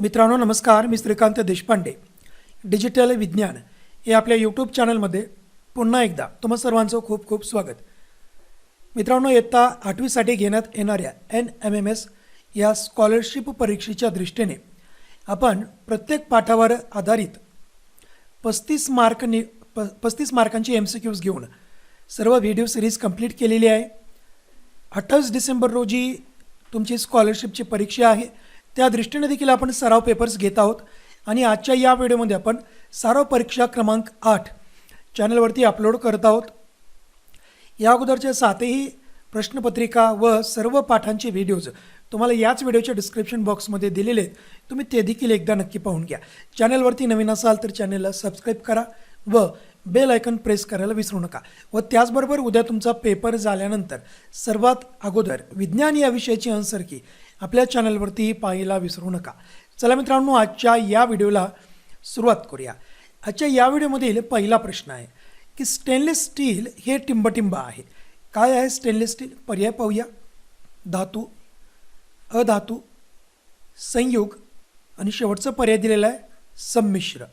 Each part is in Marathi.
मित्रांनो नमस्कार. मी श्रीकांत देशपांडे. डिजिटल विज्ञान हे आपल्या यूट्यूब चॅनलमध्ये पुन्हा एकदा तुम्हा सर्वांचं खूप खूप स्वागत. मित्रांनो इयत्ता आठवीसाठी घेण्यात येणाऱ्या एन एम एम एस या स्कॉलरशिप परीक्षेच्या दृष्टीने आपण प्रत्येक पाठावर आधारित पस्तीस मार्कनी प पस्तीस मार्कांची एम सी क्यूज घेऊन सर्व व्हिडिओ सिरीज कंप्लीट केलेली आहे. अठ्ठावीस डिसेंबर रोजी तुमची स्कॉलरशिपची परीक्षा आहे. त्या दृष्टीने देखील आपण सराव पेपर्स घेत आहोत. आणि आजच्या या व्हिडिओमध्ये आपण सराव परीक्षा क्रमांक आठ चॅनलवरती अपलोड करत आहोत. या अगोदरच्या सातही प्रश्नपत्रिका व सर्व पाठांचे व्हिडिओज तुम्हाला याच व्हिडिओच्या डिस्क्रिप्शन बॉक्समध्ये दिलेले आहेत. तुम्ही ते देखील एकदा नक्की पाहून घ्या. चॅनलवरती नवीन असाल तर चॅनलला सबस्क्राईब करा व बेल आयकन प्रेस करायला विसरू नका. व त्याचबरोबर उद्या तुमचा पेपर झाल्यानंतर सर्वात अगोदर विज्ञान या विषयाची आन्सर की आपल्या चॅनलवरती पाहायला विसरू नका. चला मित्रांनो आजच्या या व्हिडिओला सुरुवात करूया. आजच्या या व्हिडिओमधील पहिला प्रश्न आहे की स्टेनलेस स्टील हे टिंबटिंब आहे. काय आहे स्टेनलेस स्टील पर्याय पाहूया. धातू अधातू संयुग आणि शेवटचा पर्याय दिलेला आहे संमिश्र.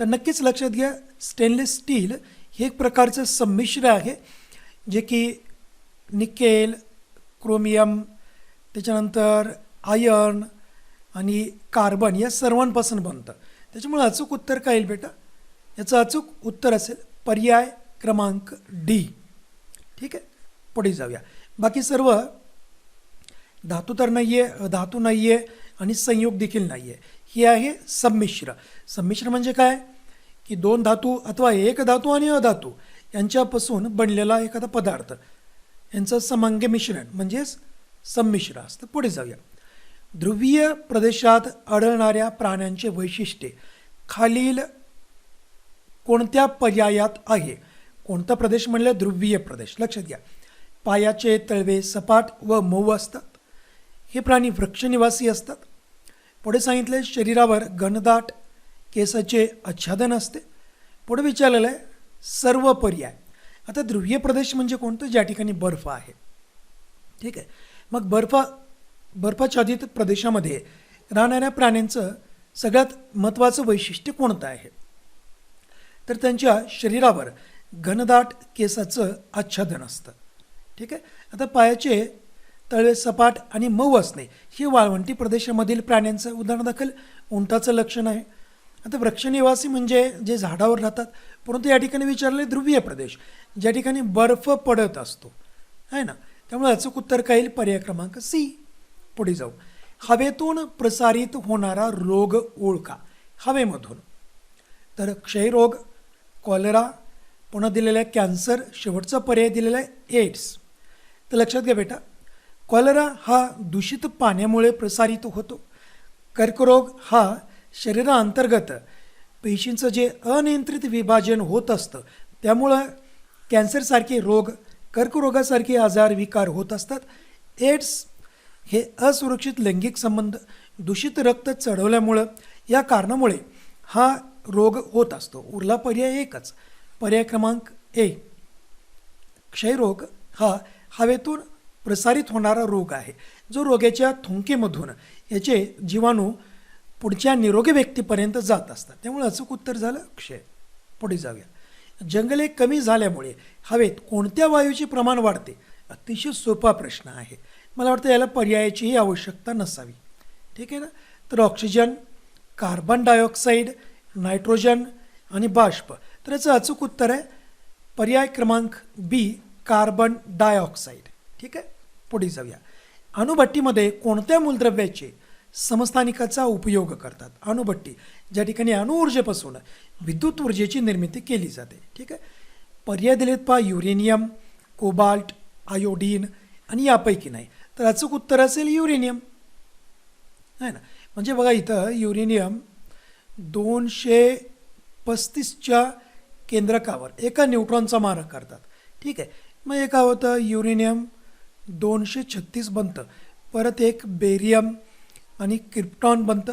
तर नक्कीच लक्षात घ्या स्टेनलेस स्टील हे एक प्रकारचं संमिश्र आहे जे की निकेल क्रोमियम त्याच्यानंतर आयर्न आणि कार्बन या सर्वांपासून बनतं. त्याच्यामुळे अचूक उत्तर काय येईल बेटा? याचं अचूक उत्तर असेल पर्याय क्रमांक डी ठीक आहे? पुढे जाऊया. बाकी सर्व धातू तर नाही आहे धातू नाही आहे आणि संयोग देखील नाही आहे हे आहे संमिश्र. संमिश्र म्हणजे काय? की दोन धातू अथवा एक धातू आणि अधातू यांच्यापासून बनलेला एखादा पदार्थ. यांचं समांग्य मिश्रण म्हणजेच संमिश्र असतं. पुढे जाऊया. ध्रुवीय प्रदेशात आढळणाऱ्या प्राण्यांचे वैशिष्ट्ये. खालील कोणत्या पर्यायात आहे? कोणता प्रदेश म्हणलं? ध्रुवीय प्रदेश. लक्षात घ्या. पायाचे तळवे सपाट व मऊ असतात. हे प्राणी वृक्षनिवासी असतात. पुढे सांगितले शरीरावर घनदाट केसाचे आच्छादन असते. पुढे विचारलेलं आहे सर्व पर्याय. आता ध्रुवीय प्रदेश म्हणजे कोणतं? ज्या ठिकाणी बर्फ आहे. ठीक आहे. मग बर्फ बर्फाच्छादित प्रदेशामध्ये राहणाऱ्या प्राण्यांचं सगळ्यात महत्त्वाचं वैशिष्ट्य कोणतं आहे? तर त्यांच्या शरीरावर घनदाट केसाचं आच्छादन असतं. ठीक आहे? आता पायाचे तळे सपाट आणि मऊ असणे हे वाळवंटी प्रदेशामधील प्राण्यांचं उदाहरणादाखल उंटाचं लक्षण आहे. आता वृक्षनिवासी म्हणजे जे झाडावर राहतात परंतु या ठिकाणी विचारले ध्रुवीय प्रदेश ज्या ठिकाणी बर्फ पडत असतो. आहे ना? त्यामुळे अचूक उत्तर काय येईल? पर्याय क्रमांक सी पुढे जाऊ. हवेतून प्रसारित होणारा रोग ओळखा. हवेमधून. तर क्षयरोग कॉलरा पुन्हा दिलेला आहे कॅन्सर शेवटचा पर्याय दिलेला आहे एड्स. तर लक्षात घ्या बेटा कॉलरा हा दूषित पाण्यामुळे प्रसारित होतो. कर्करोग हा शरीराअंतर्गत पेशींचं जे अनियंत्रित विभाजन होत असतं त्यामुळं कॅन्सरसारखे रोग कर्करोगासारखे आजार विकार होत असतात. एड्स हे असुरक्षित लैंगिक संबंध दूषित रक्त चढवल्यामुळं या कारणामुळे हा रोग होत असतो. उरला पर्याय एकच पर्याय क्रमांक ए. क्षयरोग हा हवेतून प्रसारित होणारा रोग आहे. जो रोगाच्या थुंकेमधून याचे जीवाणू पुढच्या निरोगी व्यक्तीपर्यंत जात असतात. त्यामुळे अचूक उत्तर झालं क्षय. पुढे जाऊया. जंगले कमी झाल्यामुळे हवेत कोणत्या वायूचे प्रमाण वाढते? अतिशय सोपा प्रश्न आहे. मला वाटतं याला पर्यायाचीही आवश्यकता नसावी. ठीक आहे ना? तर ऑक्सिजन कार्बन डायऑक्साईड नायट्रोजन आणि बाष्प. तर याचं अचूक उत्तर आहे पर्याय क्रमांक बी कार्बन डायऑक्साईड ठीक आहे? पुढे जाऊया. अणुभट्टीमध्ये कोणत्या मूलद्रव्याचे समस्थानिकाचा उपयोग करतात. अणुभट्टी ज्या ठिकाणी अणुऊर्जेपासून विद्युत ऊर्जेची निर्मिती केली जाते. ठीक आहे? पर्याय दिलेत पहा युरेनियम कोबाल्ट आयोडीन आणि यापैकी नाही. तर अचूक उत्तर असेल युरेनियम. आहे ना? म्हणजे बघा इथं युरेनियम दोनशे पस्तीसच्या केंद्रकावर एका न्यूट्रॉनचा मारक करतात. ठीक आहे? मग एक होतं? युरेनियम दोनशे छत्तीस बनतं. परत एक बेरियम आणि क्रिप्टॉन बनतं.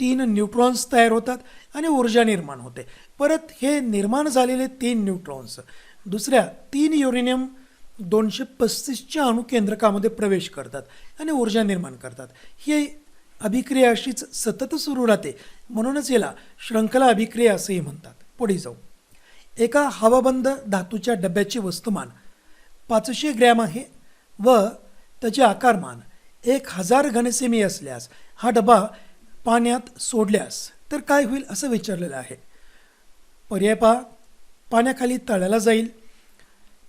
तीन न्यूट्रॉन्स तयार होतात आणि ऊर्जा निर्माण होते. परत हे निर्माण झालेले तीन न्यूट्रॉन्स. दुसऱ्या तीन युरेनियम दोनशे पस्तीसच्या अणुकेंद्रकामध्ये प्रवेश करतात आणि ऊर्जा निर्माण करतात. हे अभिक्रिया अशीच सतत सुरू राहते. म्हणूनच याला श्रंखला अभिक्रिया असंही म्हणतात. पुढे जाऊ. एका हवाबंद धातूच्या डब्याचे वस्तुमान पाचशे ग्रॅम आहे व त्याचे आकारमान एक हजार घनसेमी असल्यास हा डबा पाण्यात सोडल्यास तर काय होईल असं विचारलेलं आहे. पर्याय पहा. पाण्याखाली तळाला जाईल.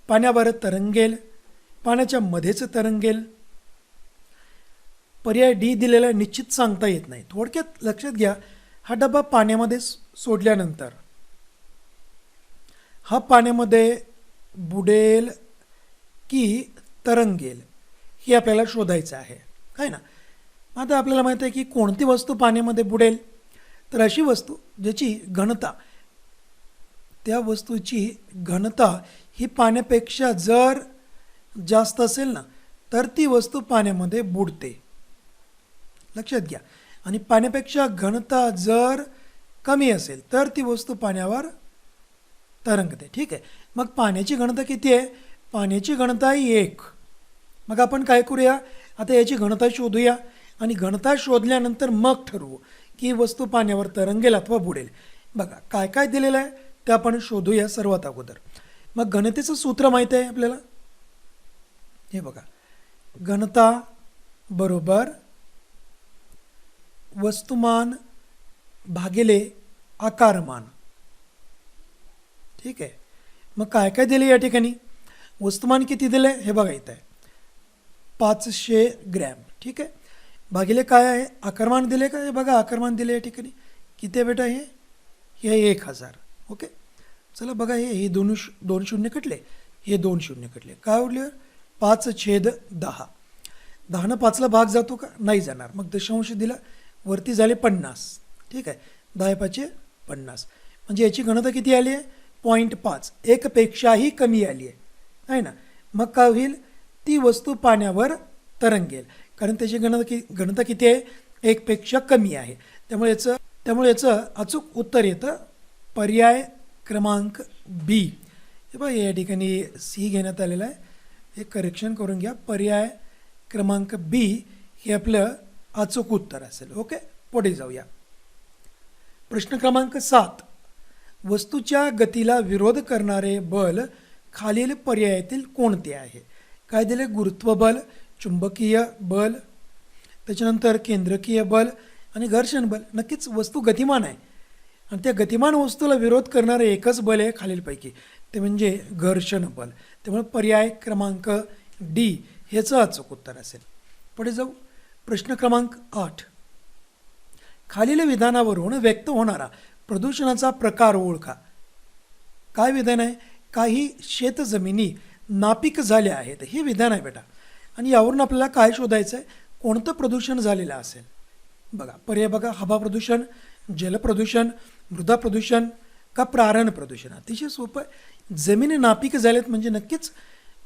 पाण्यावर तरंगेल पाण्याच्या मध्येच तरंगेल पर्याय डी दिलेला निश्चित सांगता येत नाही. थोडक्यात लक्षात घ्या हा डबा पाण्यामध्ये सोडल्यानंतर. हा पाण्यामध्ये बुडेल की तरंगेल हे आपल्याला शोधायचं आहे. काय ना? आता आपल्याला माहिती आहे की कोणती वस्तू पाण्यामध्ये बुडेल? तर अशी वस्तू ज्याची घनता त्या वस्तूची घनता ही पाण्यापेक्षा जर जास्त असेल ना तर ती वस्तू पाण्यामध्ये बुडते. लक्षात घ्या. आणि पाण्यापेक्षा घनता जर कमी असेल तर ती वस्तू पाण्यावर तरंगते. ठीक आहे? मग पाण्याची घनता किती आहे? पाण्याची घनता ही एक. मग आपण काय करूया? आता याची घनता शोधूया. आणि घनता शोधल्यानंतर मग ठरवू की वस्तू पाण्यावर तरंगेल अथवा बुडेल. बघा काय काय दिलेलं आहे ते आपण शोधूया सर्वात अगोदर. मग घनतेचं सूत्र माहीत आहे आपल्याला? हे बघा. घनता बरोबर वस्तुमान भागिले आकारमान. ठीक आहे. मग काय काय दिले या ठिकाणी? वस्तुमान किती दिलं आहे हे बघा इथं आहे. पाचशे ग्रॅम. ठीक आहे? भागिले काय आहे? आकारमान दिले का? हे बघा आकारमान दिले या ठिकाणी. किती बेटा हे? हे एक हजार. ओके? चला बघा हे हे दोन शू दोन शून्य कटले. हे दोन शून्य कटले. काय उरले? पाच छेद दहा. दहानं पाचला भाग जातो का? नाही जाणार. मग दशांश दिला. वरती झाले पन्नास. ठीक आहे? दहा पाचशे पन्नास. म्हणजे याची घनता किती आली आहे? पॉईंट पाच. एकपेक्षाही कमी आली आहे. आहे ना? मग काय होईल? ती वस्तू पाण्यावर तरंगेल. कारण त्याची गणत कि घनता किती आहे? एकपेक्षा कमी आहे. त्यामुळे याचं त्यामुळे याचं अचूक उत्तर येतं पर्याय क्रमांक बी हे बघा या ठिकाणी सी घेण्यात आलेलं आहे. हे करेक्शन करून घ्या. पर्याय क्रमांक बी हे आपलं अचूक उत्तर असेल. ओके? पुढे जाऊया. प्रश्न क्रमांक सात. वस्तूच्या गतीला विरोध करणारे बल खालील पर्यायातील कोणते आहे? काय दिले गुरुत्वबल चुंबकीय बल त्याच्यानंतर केंद्रकीय बल आणि घर्षण बल नक्कीच वस्तू गतिमान आहे. आणि त्या गतिमान वस्तूला विरोध करणारे एकच बल आहे खालीलपैकी. ते म्हणजे घर्षण बल. त्यामुळे पर्याय क्रमांक डी ह्याचं अचूक उत्तर असेल. पुढे जाऊ. प्रश्न क्रमांक आठ. खालील विधानावरून व्यक्त होणारा प्रदूषणाचा प्रकार ओळखा. काय विधान आहे? काही शेतजमिनी नापीक झाल्या आहेत हे विधान आहे बेटा. आणि यावरून आपल्याला काय शोधायचं आहे कोणतं प्रदूषण झालेलं असेल? बघा पर्याय बघा. हवा प्रदूषण जलप्रदूषण मृदा प्रदूषण का प्रारण प्रदूषण? अतिशय सोपं आहे. जमिनी नापीक झालेत म्हणजे नक्कीच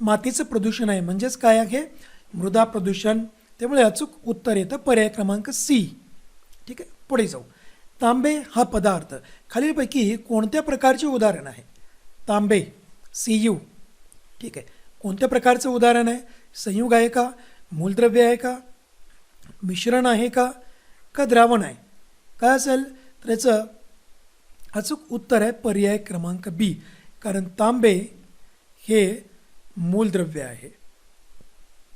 मातीचं प्रदूषण आहे. म्हणजेच काय आहे? मृदा प्रदूषण. त्यामुळे अचूक उत्तर येतं पर्याय क्रमांक सी ठीक आहे? पुढे जाऊ. तांबे हा पदार्थ. खालीलपैकी कोणत्या प्रकारचे उदाहरण आहे? तांबे सी यू ठीक आहे. कोणत्या प्रकारचं उदाहरण आहे? संयुग आहे का? मूलद्रव्य आहे का? मिश्रण आहे का? का द्रावण आहे? काय असेल? तर याचं अचूक उत्तर आहे पर्याय क्रमांक बी कारण तांबे हे मूलद्रव्य आहे.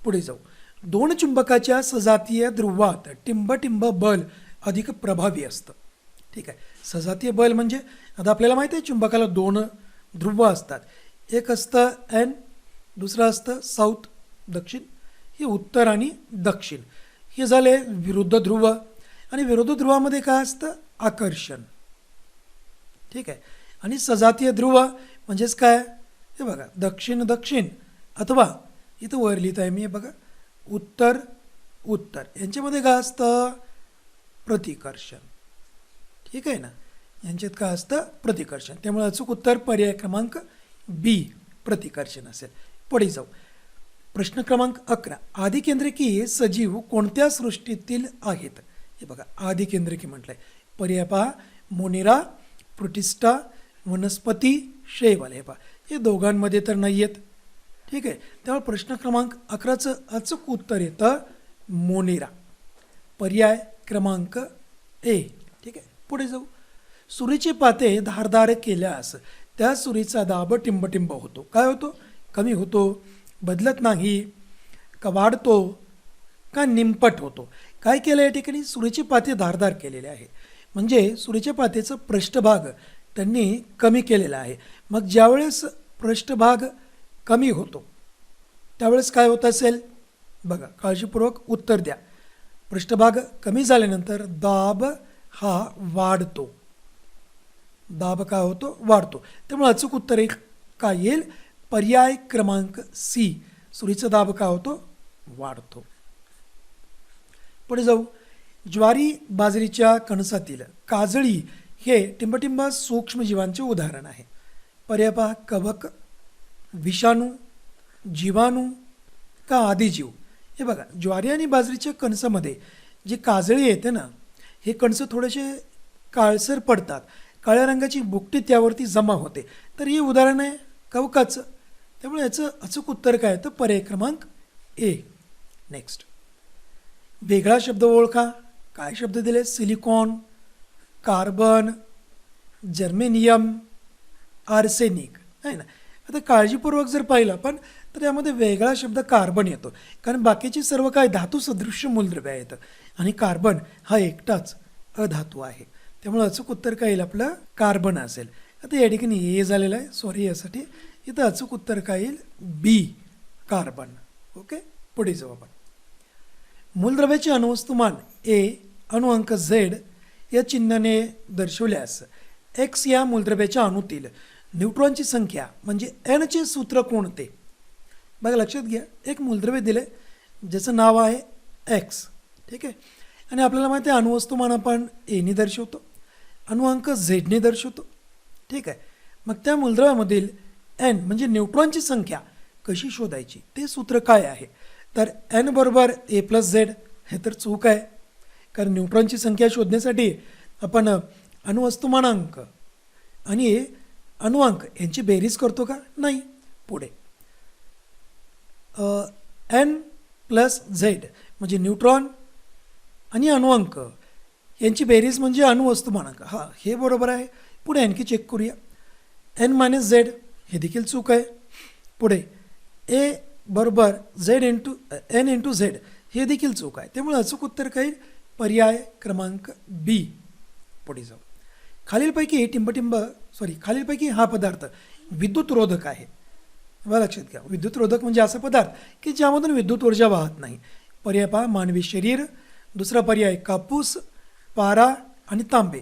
पुढे जाऊ. दोन चुंबकाच्या सजातीय ध्रुवात टिंबटिंब बल अधिक प्रभावी असतं. ठीक आहे. सजातीय बल म्हणजे आता आपल्याला माहिती आहे चुंबकाला दोन ध्रुव असतात. एक असतं एन दुसरं असतं साऊथ दक्षिण. हे उत्तर आणि दक्षिण. हे झाले विरुद्ध ध्रुव. आणि विरुद्ध ध्रुवामध्ये काय असतं? आकर्षण. ठीक आहे. आणि सजातीय ध्रुव म्हणजेच काय? हे बघा. दक्षिण दक्षिण. अथवा इथं वर लिहित आहे मी हे बघा. उत्तर उत्तर. यांच्यामध्ये काय असतं? प्रतिकर्षण. ठीक आहे ना? यांच्यात काय असतं? प्रतिकर्षण. त्यामुळे अचूक उत्तर पर्याय क्रमांक बी प्रतिकर्षण असेल. पुढे जाऊ. प्रश्न क्रमांक अकरा. आदिकेंद्रिकी सजीव कोणत्या सृष्टीतील आहेत? हे बघा आदिकेंद्रकी म्हटलंय. पर्याय पहा. मोनिरा प्रोटिस्टा वनस्पती शैवाल. हे पहा. हे दोघांमध्ये तर नाही आहेत ठीक आहे? त्यामुळे प्रश्न क्रमांक अकराचं अचूक उत्तर येतं मोनिरा. पर्याय क्रमांक ए. ठीक आहे? पुढे जाऊ. सुरीचे पाते धारदार केल्यास त्या सुरीचा दाब टिंबटिंब होतो. काय होतो? कमी होतो बदलत नाही का वाढतो का निमपट होतो. काय केलं या ठिकाणी? सुरीची पाते धारदार केलेले आहे. म्हणजे सुरीच्या पातेचं पृष्ठभाग त्यांनी कमी केलेला आहे. मग ज्यावेळेस पृष्ठभाग कमी होतो त्यावेळेस काय होत असेल? बघा काळजीपूर्वक उत्तर द्या. पृष्ठभाग कमी झाल्यानंतर दाब हा वाढतो. दाब काय होतो? वाढतो. त्यामुळे अचूक उत्तर एक काय येईल? पर्याय क्रमांक सी सुरीचा दाब काय होतो? वाढतो. पुढे जाऊ. ज्वारी बाजरीच्या कणसातील काजळी हे टिंबटिंब सूक्ष्मजीवांचे उदाहरण आहे. पर्याय पहा. कवक विषाणू जीवाणू का आदिजीव? हे बघा. ज्वारी आणि बाजरीच्या कणसामध्ये जी काजळी येते ना हे कणसं थोडेसे काळसर पडतात. काळ्या रंगाची बुकटी त्यावरती जमा होते. तर ही उदाहरण आहे कवकाचं. त्यामुळे याचं अचूक उत्तर काय तर पर्याय क्रमांक ए. नेक्स्ट वेगळा शब्द ओळखा. काय शब्द दिले? Silicon carbon germanium arsenic. आहे ना? आता काळजीपूर्वक जर पाहिलं आपण तर यामध्ये वेगळा शब्द कार्बन येतो. कारण बाकीचे सर्व काय? धातू सदृश्य मूलद्रव्य आहेत आणि कार्बन हा एकटाच अधातू आहे. त्यामुळे अचूक उत्तर काय येईल? आपलं कार्बन असेल. आता या ठिकाणी ए झालेलं आहे. सॉरी यासाठी. इथं अचूक उत्तर काय येईल? बी कार्बन ओके पुढे जाऊ आपण. मूलद्रव्याचे अणुवस्तुमान ए अणुअंक झेड या चिन्हाने दर्शवल्यास एक्स या मूलद्रव्याच्या अणुतील न्यूट्रॉनची संख्या म्हणजे एनचे सूत्र कोणते बघा लक्षात घ्या. एक मूलद्रव्य दिले ज्याचं नाव आहे एक्स ठीक आहे? आणि आपल्याला माहिती आहे अणुवस्तुमान आपण एने दर्शवतो. अणुअंक झेडने दर्शवतो. ठीक आहे. मग त्या मूलद्रव्यामधील एन म्हणजे न्यूट्रॉनची संख्या कशी शोधायची? ते सूत्र काय आहे? तर एन बरोबर ए प्लस झेड हे तर चूक आहे. कारण न्यूट्रॉनची संख्या शोधण्यासाठी आपण अणुवस्तुमानांक आणि अणुअंक यांची बेरीज करतो का? नाही. पुढे. एन प्लस झेड म्हणजे न्यूट्रॉन आणि अणुअंक यांची बेरीज म्हणजे अणुवस्तुमानांक हां हे बरोबर आहे. पुढे आणखी चेक करूया. एन मायनस झेड हे देखील चूक आहे. पुढे ए बरोबर Z into N into Z हे देखील चूक आहे. त्यामुळे अचूक उत्तर काही पर्याय क्रमांक बी पुढे जाऊ. खालीलपैकी टिंबटिंब सॉरी खालीलपैकी हा पदार्थ विद्युतरोधक आहे. बघा लक्षात घ्या. विद्युतरोधक म्हणजे असा पदार्थ की ज्यामधून विद्युत ऊर्जा वाहत नाही. पर्याय पहा मानवी शरीर. दुसरा पर्याय कापूस. पारा आणि तांबे.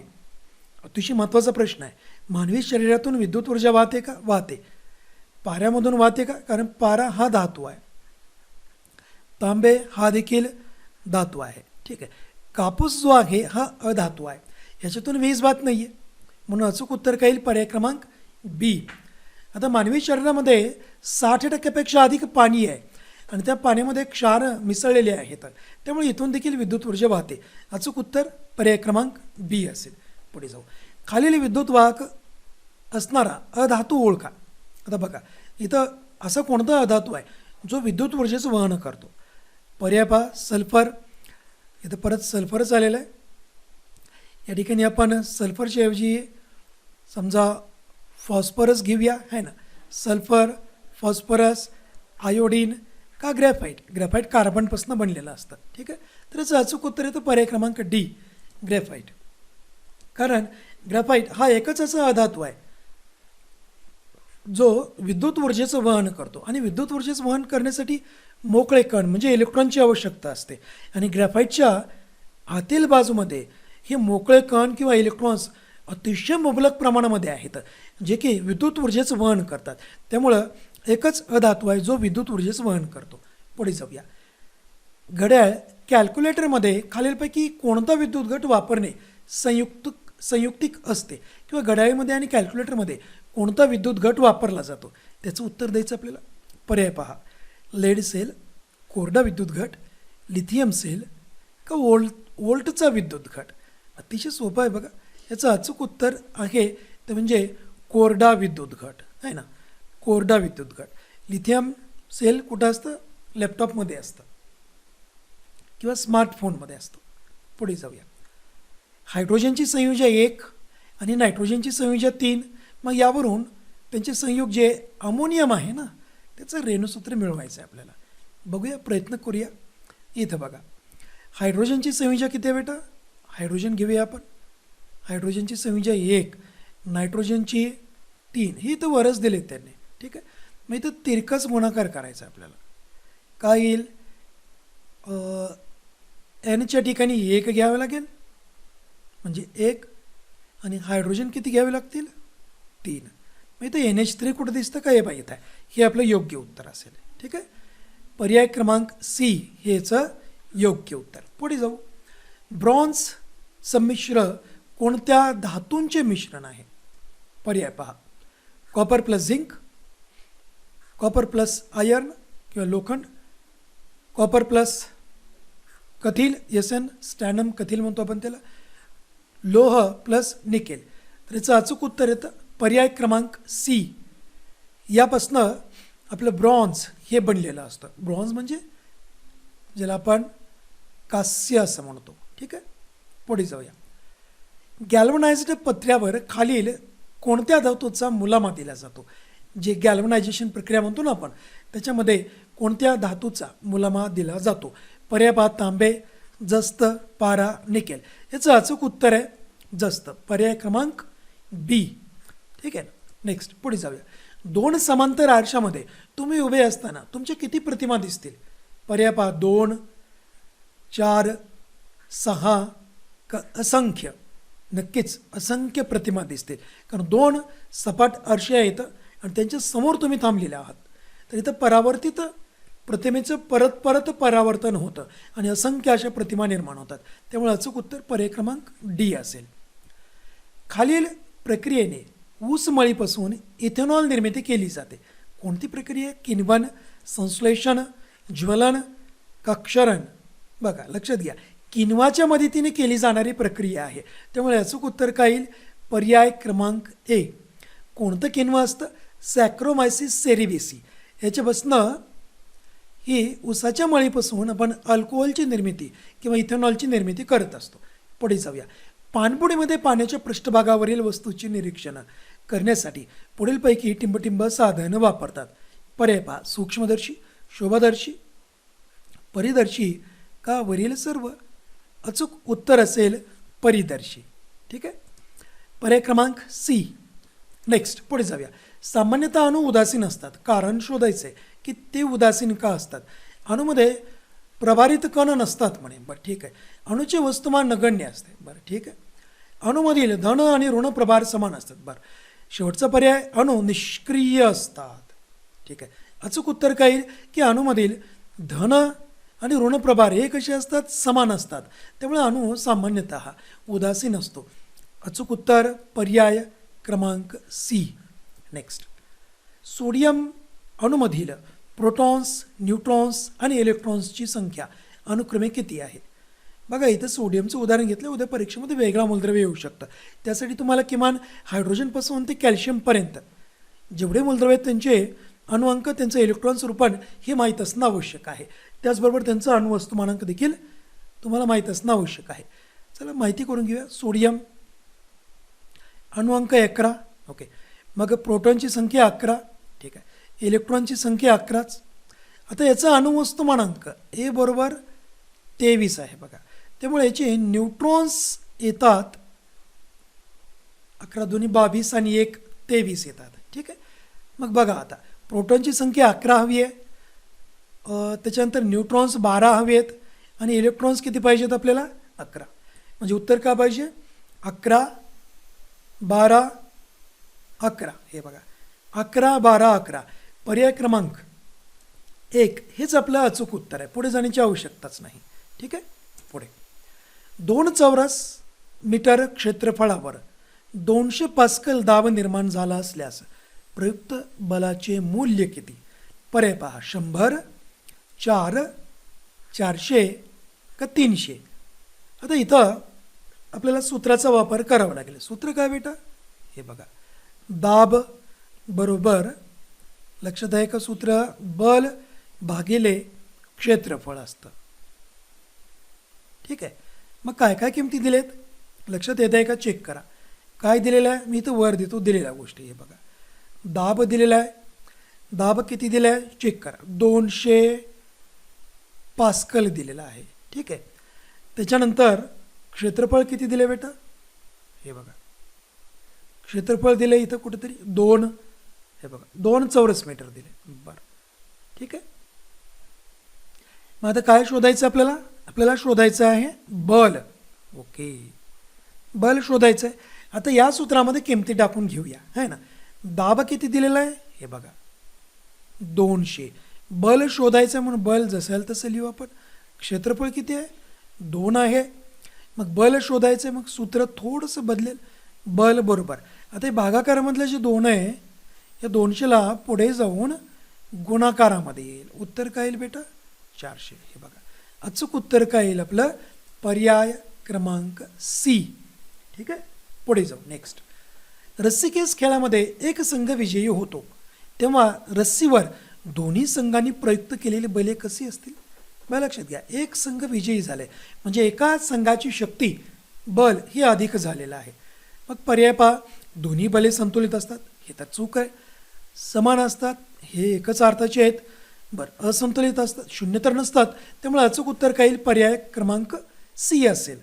अतिशय महत्त्वाचा प्रश्न आहे. मानवी शरीरातून विद्युत ऊर्जा वाहते का? वाहते. पाऱ्यामधून वाहते का? कारण पारा हा धातू आहे. तांबे हा देखील धातू आहे. ठीक आहे. कापूस जो आहे हा अधातू आहे. ह्याच्यातून वीज वाहत नाही आहे म्हणून अचूक उत्तर काही पर्याय क्रमांक बी. आता मानवी शरीरामध्ये साठ टक्क्यापेक्षा अधिक पाणी आहे. आणि त्या पाण्यामध्ये क्षार मिसळलेले आहेत. त्यामुळे इथून देखील विद्युत ऊर्जा वाहते. अचूक उत्तर पर्याय क्रमांक बी असेल. पुढे जाऊ. खालील विद्युत वाहक असणारा अधातू ओळखा. आता बघा इथं असं कोणता अधातू आहे? जो विद्युत ऊर्जेचं वहन करतो. पर्याय पहा सल्फर. इथं परत सल्फरच आलेलं आहे. या ठिकाणी आपण सल्फरच्या ऐवजी समजा फॉस्फरस घेऊया आहे ना? सल्फर फॉस्फरस आयोडीन का ग्रॅफाईट ग्रॅफाईट कार्बनपासून बनलेलं असतं. ठीक आहे? तर याचं अचूक उत्तर येतं पर्याय क्रमांक डी ग्रॅफाईट कारण ग्रॅफाईट हा एकच असा अधातू आहे जो विद्युत ऊर्जेचं वहन करतो. आणि विद्युत ऊर्जेचं वहन करण्यासाठी मोकळे कण म्हणजे इलेक्ट्रॉनची आवश्यकता असते. आणि ग्रॅफाईटच्या आतील बाजूमध्ये हे मोकळे कण किंवा इलेक्ट्रॉन्स अतिशय मुबलक प्रमाणामध्ये आहेत जे की विद्युत ऊर्जेचं वहन करतात. त्यामुळं एकच अधातू आहे जो विद्युत ऊर्जेचं वहन करतो. पुढे जाऊया. घड्याळ कॅल्क्युलेटरमध्ये खालीलपैकी कोणता विद्युत घट वापरणे संयुक्त संयुक्तिक असते? किंवा घड्याळीमध्ये आणि कॅल्क्युलेटरमध्ये कोणता विद्युत घट वापरला जातो? त्याचं उत्तर द्यायचं आपल्याला. पर्याय पहा. लेड सेल कोरडा विद्युत घट लिथियम सेल का वोल्ट वोल्टचा विद्युत घट? अतिशय सोपं आहे बघा. याचं अचूक उत्तर आहे ते म्हणजे कोरडा विद्युत घट. आहे ना? कोरडा विद्युत घट. लिथियम सेल कुठं असतं? लॅपटॉपमध्ये असतं. किंवा स्मार्टफोनमध्ये असतं. पुढे जाऊया. हायड्रोजनची संयुजा एक आणि नायट्रोजनची संयुजा तीन. मग यावरून त्यांचे संयोग जे अमोनियम आहे ना त्याचं रेणूसूत्र मिळवायचं आहे आपल्याला. बघूया प्रयत्न करूया. इथं बघा. हायड्रोजनची संयुजा किती आहे बेटा? हायड्रोजन घेऊया आपण. हायड्रोजनची संयुजा एक नायट्रोजनची तीन. ही इथं वरच दिले त्यांनी. ठीक आहे? मग इथं तिरकस गुणाकार करायचा आहे आपल्याला. काय येईल? एनच्या ठिकाणी एक घ्यावं लागेल. म्हणजे एक. आणि हायड्रोजन किती घ्यावे लागतील? तीन. मग इथं एन एच थ्री कुठं दिसतं? का हे पाहिजे आहे. हे आपलं योग्य उत्तर असेल. ठीक आहे? पर्याय क्रमांक सी हेचं योग्य उत्तर. पुढे जाऊ. ब्रॉन्झ संमिश्र कोणत्या धातूंचे मिश्रण आहे? पर्याय पहा. Copper plus zinc copper plus iron किंवा लोखंड. कॉपर प्लस कथिल यसन एन स्टॅनम कथिल म्हणतो आपण त्याला. लोह प्लस निकेल. तर याचं अचूक उत्तर येतं पर्याय क्रमांक सी. यापासनं आपलं ब्रॉन्झ हे बनलेलं असतं. ब्रॉन्झ म्हणजे ज्याला आपण कास्य असं म्हणतो. ठीक आहे? पुढे जाऊया. गॅल्वनाइज्ड पत्र्यावर खालील कोणत्या धातूचा मुलामा दिला जातो? जे गॅल्वनायझेशन प्रक्रिया म्हणतो ना आपण त्याच्यामध्ये कोणत्या धातूचा मुलामा दिला जातो? पर्याय पहा तांबे जस्त पारा निकेल. याचं अचूक उत्तर आहे जस्त. पर्याय क्रमांक बी ठीक आहे? ना नेक्स्ट पुढे जाऊया. दोन समांतर आरशामध्ये तुम्ही उभे असताना तुमच्या किती प्रतिमा दिसतील? पर्याय पहा दोन चार सहा क असंख्य. नक्कीच असंख्य प्रतिमा दिसतील. कारण दोन सपाट आरशे आहेत. आणि त्यांच्यासमोर तुम्ही थांबलेले आहात. तर इथं परावर्तित प्रतिमेचं परत परत परावर्तन होतं. आणि असंख्य अशा प्रतिमा निर्माण होतात. त्यामुळे अचूक उत्तर पर्याय क्रमांक डी असेल. खालील प्रक्रियेने ऊस मळीपासून इथेनॉल निर्मिती केली जाते. कोणती प्रक्रिया? किण्वन संश्लेषण ज्वलन का क्षरण बघा लक्षात घ्या. किनवाच्या मदतीने केली जाणारी प्रक्रिया आहे. त्यामुळे अचूक उत्तर काय येईल? पर्याय क्रमांक ए कोणतं किनवा असतं? सॅक्रोमायसिस सेरिबेसी. ह्याच्यापासनं ही उसाच्या मळीपासून आपण अल्कोहोलची निर्मिती किंवा इथेनॉलची निर्मिती करत असतो. पुढे जाऊया. पाणपुडीमध्ये पाण्याच्या पृष्ठभागावरील वस्तूची निरीक्षणं करण्यासाठी पुढीलपैकी टिंबटिंब साधनं वापरतात. पर्याय पहा. सूक्ष्मदर्शी शोभादर्शी परिदर्शी का वरील सर्व? अचूक उत्तर असेल परिदर्शी. ठीक आहे? पर्याय क्रमांक सी. नेक्स्ट पुढे जाऊया. सामान्यतः अणू उदासीन असतात. कारण शोधायचे की ते उदासीन का असतात? अणूमध्ये प्रभारित कण नसतात म्हणे. बरं ठीक आहे. अणूचे वस्तुमान नगण्य असते. बरं ठीक आहे. अणूमधील धन आणि ऋण प्रभार समान असतात. बरं शेवटचा पर्याय अणू निष्क्रिय असतात. ठीक आहे. अचूक उत्तर काय? येईल की अणूमधील धन आणि ऋणप्रभार हे कसे असतात? समान असतात. त्यामुळे अणू सामान्यतः उदासीन असतो. अचूक उत्तर पर्याय क्रमांक सी. नेक्स्ट सोडियम अणूमधील प्रोटॉन्स न्यूट्रॉन्स आणि इलेक्ट्रॉन्सची संख्या अनुक्रमे किती आहे? बघा इथं सोडियमचं उदाहरण घेतलं उद्या परीक्षेमध्ये वेगळा मूलद्रव्य येऊ शकतं. त्यासाठी तुम्हाला किमान हायड्रोजनपासून ते कॅल्शियमपर्यंत जेवढे मूलद्रव्य आहेत त्यांचे अणुअंक त्यांचं इलेक्ट्रॉन स्वरूपण हे माहीत असणं आवश्यक आहे. त्याचबरोबर त्यांचं अणुवस्तुमानांक देखील तुम्हाला माहीत असणं आवश्यक आहे. चला माहिती करून घेऊया. सोडियम अणुअंक अकरा. ओके मग प्रोटॉनची संख्या अकरा. ठीक आहे. इलेक्ट्रॉनची संख्या अकराच. आता याचा अणुवस्तुमानांक ए बरोबर तेवीस आहे बघा. त्यामुळे याचे न्यूट्रॉन्स येतात अकरा दोन्ही बावीस आणि एक तेवीस येतात. ठीक आहे. मग बघा आता. प्रोटॉनची संख्या अकरा हवी आहे. त्याच्यानंतर न्यूट्रॉन्स बारा हवे आहेत आणि इलेक्ट्रॉन्स किती पाहिजेत आपल्याला? अकरा. म्हणजे उत्तर का पाहिजे? अकरा बारा अकरा. हे बघा. अकरा बारा अकरा. पर्याय क्रमांक एक. हेच आपलं अचूक उत्तर आहे. पुढे जाण्याची आवश्यकताच नाही. ठीक आहे? पुढे. दोन चौरस मीटर क्षेत्रफळावर दोनशे पास्कल दाब निर्माण झाला असल्यास प्रयुक्त बलाचे मूल्य किती? पर्याय पहा. शंभर चार चारशे का तीनशे? आता इथं आपल्याला सूत्राचा वापर करावा लागेल. सूत्र काय बेटा? हे बघा. दाब बरोबर. लक्षदायक सूत्र? बल भागिले क्षेत्रफळ असतं. ठीक आहे. मग काय काय किमती दिलेत? लक्षात येत आहे का? चेक करा. काय दिलेलं आहे? मी इथं वर देतो दिलेल्या गोष्टी हे बघा. दाब दिलेला आहे. दाब किती दिला आहे? चेक करा. दोनशे पास्कल दिलेला आहे. ठीक आहे. त्याच्यानंतर क्षेत्रफळ किती दिले बेटा? हे बघा. क्षेत्रफळ दिलं इथं कुठेतरी? दोन. हे बघा दोन चौरस मीटर दिले बरं. ठीक आहे? मग आता काय शोधायचं आपल्याला? आपल्याला शोधायचं आहे बल. ओके. बल शोधायचं आहे आता या सूत्रामध्ये किमती टाकून घेऊया. है ना? दाब किती दिलेला आहे? हे बघा. दोनशे. बल शोधायचं म्हणून बल जसं तसं लिहू आपण. क्षेत्रफळ किती आहे? दोन आहे. मग बल शोधायचं आहे मग सूत्र थोडंसं बदलेल. बल बरोबर. आता हे भागाकारामधले जे दोन आहे या दोनशेला पुढे जाऊन गुणाकारामध्ये येईल. उत्तर काय येईल बेटा? चारशे. हे बघा. अचूक उत्तर काय येईल आपलं? पर्याय क्रमांक सी ठीक आहे? पुढे जाऊ. नेक्स्ट रस्सीकेस खेळामध्ये एक संघ विजयी होतो. तेव्हा रस्सीवर दोन्ही संघांनी प्रयुक्त केलेली बले कशी असतील? बघा लक्षात घ्या. एक संघ विजयी झाले. म्हणजे एका संघाची शक्ती बल ही अधिक झालेलं आहे. मग पर्याय पहा. दोन्ही बले संतुलित असतात. हे तर चूक आहे. समान असतात. हे एकच अर्थाचे आहेत. बरं असंतुलित असतात शून्य तर नसतात. त्यामुळे अचूक उत्तर काय येईल पर्याय क्रमांक सी असेल.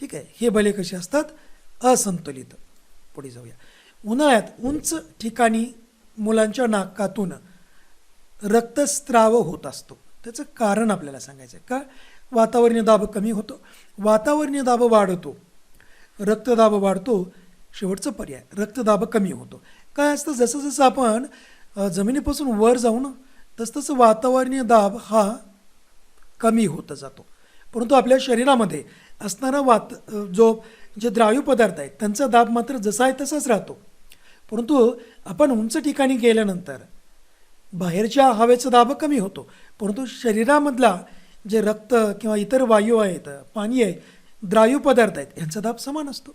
ठीक आहे हे बले कसे असतात? असंतुलित. पुढे जाऊया. उन्हाळ्यात उंच ठिकाणी मुलांच्या नाकातून रक्तस्राव होत असतो. त्याचं कारण आपल्याला सांगायचं आहे का? वातावरणीय दाब कमी होतो. वातावरणीय दाब वाढतो. रक्तदाब वाढतो. शेवटचा पर्याय. रक्तदाब कमी होतो. काय असतं? जसं जसं आपण जमिनीपासून वर जाऊ ना वातावरणीय दाब हा कमी होत जातो. परंतु आपल्या शरीरामध्ये असणारा वात जो जे द्राव्य पदार्थ आहेत त्यांचा दाब मात्र जसा आहे तसाच राहतो. परंतु आपण उंच ठिकाणी गेल्यानंतर बाहेरच्या हवेचा दाब कमी होतो. परंतु शरीरामधला जे रक्त किंवा इतर वायू आहेत पाणी आहे द्रायू पदार्थ आहेत यांचा दाब समान असतो.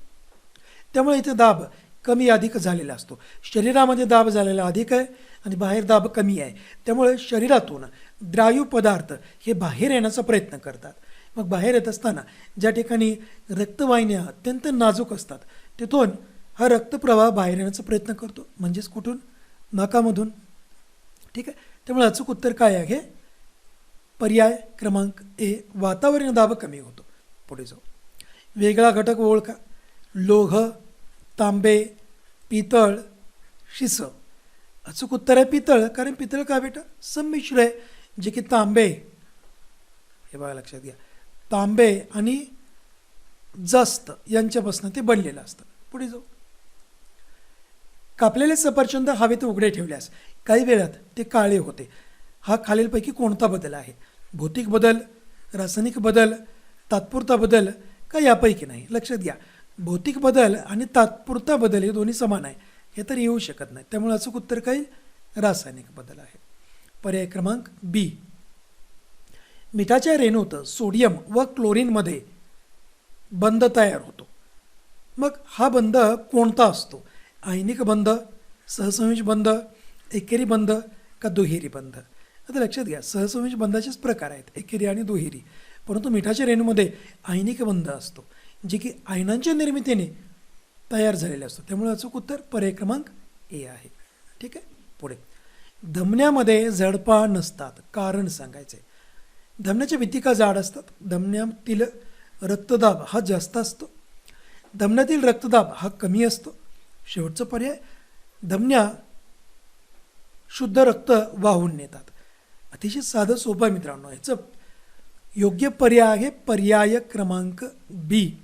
त्यामुळे इथे दाब कमी अधिक झालेला असतो. शरीरामध्ये दाब झालेला अधिक आहे आणि बाहेर दाब कमी आहे. त्यामुळे शरीरातून द्रायू पदार्थ हे बाहेर येण्याचा प्रयत्न करतात. मग बाहेर येत असताना ज्या ठिकाणी रक्तवाहिन्या अत्यंत नाजूक असतात तिथून हा रक्तप्रवाह बाहेर येण्याचा प्रयत्न करतो. म्हणजेच कुठून? नाकामधून. ठीक आहे? त्यामुळे अचूक उत्तर काय आहे? पर्याय क्रमांक ए वातावरण दाब कमी होतो. पुढे जाऊ. वेगळा घटक ओळखा. लोह तांबे पितळ शिस अचूक उत्तर आहे पितळ कारण पितळ का बेटा? संमिश्र आहे जे की तांबे. हे बघा लक्षात घ्या. तांबे आणि जस्त यांच्यापासून ते बनलेलं असतं. पुढे जाऊ. कापलेले सफरचंद हवेत उघडे ठेवल्यास काही वेळात ते काळे होते. हा खालीलपैकी कोणता बदल आहे? भौतिक बदल रासायनिक बदल तात्पुरता बदल का यापैकी नाही? लक्षात घ्या. भौतिक बदल आणि तात्पुरता बदल हे दोन्ही समान आहे. हे तर येऊ शकत नाही. त्यामुळे अचूक उत्तर काही रासायनिक बदल आहे. पर्याय क्रमांक बी मिठाच्या रेणूत सोडियम व क्लोरीनमध्ये बंध तयार होतो. मग हा बंध कोणता असतो? आयनिक बंध सहसंयोज बंध एकेरी बंध का दुहेरी बंध? आता लक्षात घ्या सहसंयोज बंधाचेच प्रकार आहेत एकेरी आणि दुहेरी. परंतु मिठाच्या रेणूमध्ये आयनिक बंध असतो. जे की आयनांच्या निर्मितीने तयार झालेले असतो त्यामुळे अचूक उत्तर पर्याय क्रमांक ए आहे. ठीक आहे? पुढे. धमन्यामध्ये झडपा नसतात. कारण सांगायचं आहे धमन्याच्या भित्तिका जाड असतात. धमन्यातील रक्तदाब हा जास्त असतो. धमन्यातील रक्तदाब हा कमी असतो. शेवटचा पर्याय. धमन्या शुद्ध रक्त वाहून नेतात. अतिशय साधं सोपं आहे मित्रांनो. याचं योग्य पर्याय आहे पर्याय क्रमांक बी.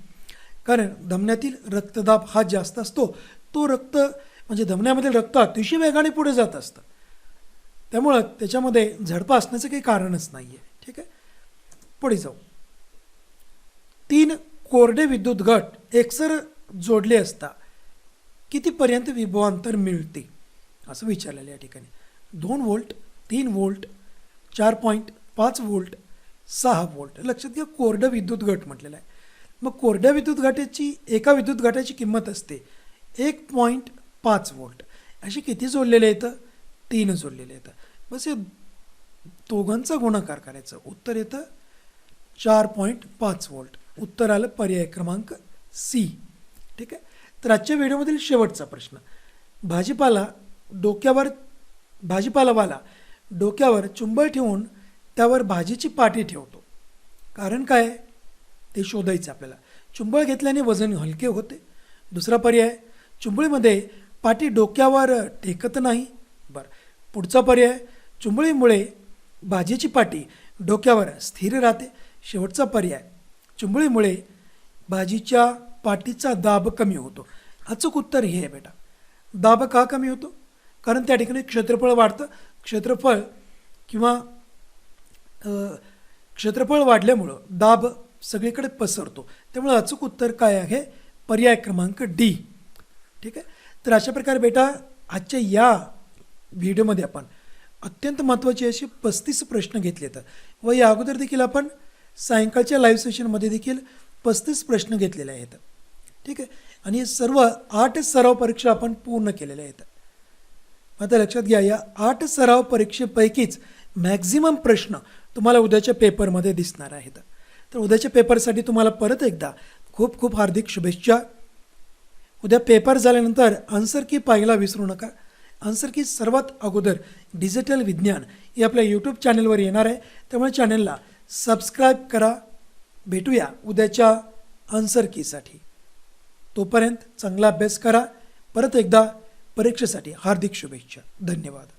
कारण धमन्यातील रक्तदाब हा जास्त असतो. तो रक्त म्हणजे धमन्यामधील रक्त अतिशय वेगाने पुढे जात असतं. त्यामुळं त्याच्यामध्ये झडपा असण्याचं काही कारणच नाही आहे ठीक आहे? पुढे जाऊ. तीन कोरडे विद्युत गट एकसर जोडले असता कितीपर्यंत विभवांतर मिळते? असं विचारलेलं या ठिकाणी. दोन वोल्ट तीन वोल्ट चार पॉईंट पाच वोल्ट सहा वोल्ट लक्षात घ्या कोरडं विद्युत गट म्हटलेलं आहे. मग कोरड्या विद्युत घाट्याची एका विद्युत घाट्याची किंमत असते. एक पॉईंट पाच वोल्ट असे किती जोडलेले येतं तीन जोडलेले येतं बस हे दोघांचा गुणाकार करायचं. उत्तर येतं चार पॉईंट पाच वोल्ट उत्तर आलं पर्याय क्रमांक सी ठीक आहे? तर आजच्या व्हिडिओमधील शेवटचा प्रश्न. भाजीपाला डोक्यावर भाजीपालावाला डोक्यावर चुंबळ ठेवून त्यावर भाजीची पाटी ठेवतो. कारण काय? ते शोधायचं आपल्याला. चुंबळ घेतल्याने वजन हलके होते. दुसरा पर्याय चुंबळीमध्ये पाटी डोक्यावर टेकत नाही. बरं. पुढचा पर्याय चुंबळीमुळे भाजीची पाटी डोक्यावर स्थिर राहते. शेवटचा पर्याय चुंबळीमुळे भाजीच्या पाठीचा दाब कमी होतो. अचूक उत्तर हे आहे बेटा. दाब का कमी होतो? कारण त्या ठिकाणी क्षेत्रफळ वाढतं. क्षेत्रफळ किंवा क्षेत्रफळ वाढल्यामुळं दाब सगळीकडे पसरतो. त्यामुळे अचूक उत्तर काय आहे? पर्याय क्रमांक डी. ठीक आहे? तर अशा प्रकारे बेटा आजच्या या व्हिडिओमध्ये आपण अत्यंत महत्त्वाचे असे पस्तीस प्रश्न घेतले तर. व या अगोदर देखील आपण सायंकाळच्या लाईव्ह सेशनमध्ये देखील पस्तीस प्रश्न घेतलेले आहेत. ठीक आहे? आणि सर्व आठ सराव परीक्षा आपण पूर्ण केलेल्या आहेत. आता लक्षात घ्या या आठ सराव परीक्षेपैकीच मॅक्झिमम प्रश्न तुम्हाला उद्याच्या पेपरमध्ये दिसणार आहेत. तर उद्याच्या पेपरसाठी तुम्हाला परत एकदा खूप खूप हार्दिक शुभेच्छा. उद्या पेपर झाल्यानंतर आन्सर की पाहायला विसरू नका. आन्सर की सर्वात अगोदर डिजिटल विज्ञान हे आपल्या यूट्यूब चॅनलवर येणार आहे. त्यामुळे चॅनलला सबस्क्राईब करा. भेटूया उद्याच्या आन्सर कीसाठी तोपर्यंत चांगला अभ्यास करा. परत एकदा परीक्षेसाठी हार्दिक शुभेच्छा. धन्यवाद.